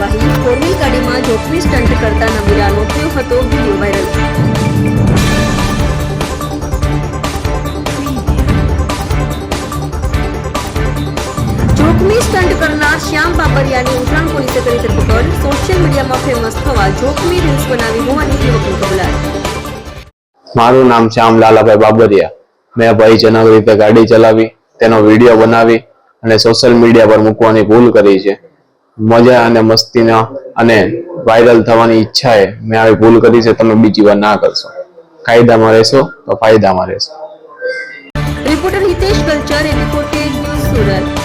જોખમી સ્ટન્ટ કરતા નબીરાનો થયો હતો વીડિયો વાયરલ. જોખમી સ્ટન્ટ કરનાર શ્યામ બાબરિયાની ઉત્તરાયણ પોલીસે કરી ધરપકડ સોશિયલ મીડિયામાં ફેમસ થવા જોખમી રીલ્સ બનાવી હોવાની યુવકની કબૂલાત મારું નામ શ્યામ લાલાભાઈ બાબરિયા. મેં ભયજનક રીતે ગાડી ચલાવી, તેનો વીડિયો બનાવી અને સોશિયલ મીડિયા પર મૂકવાની ભૂલ કરી છે. મજા અને મસ્તીના અને વાયરલ થવાની ઈચ્છાએ મેં આવી ભૂલ કરી છે, તમે બીજી વાર ના કરશો. કાયદામાં રહેશો તો ફાયદામાં રહેશો. રિપોર્ટર હિતેશ કલ્ચર રિપોર્ટેડ સુરત.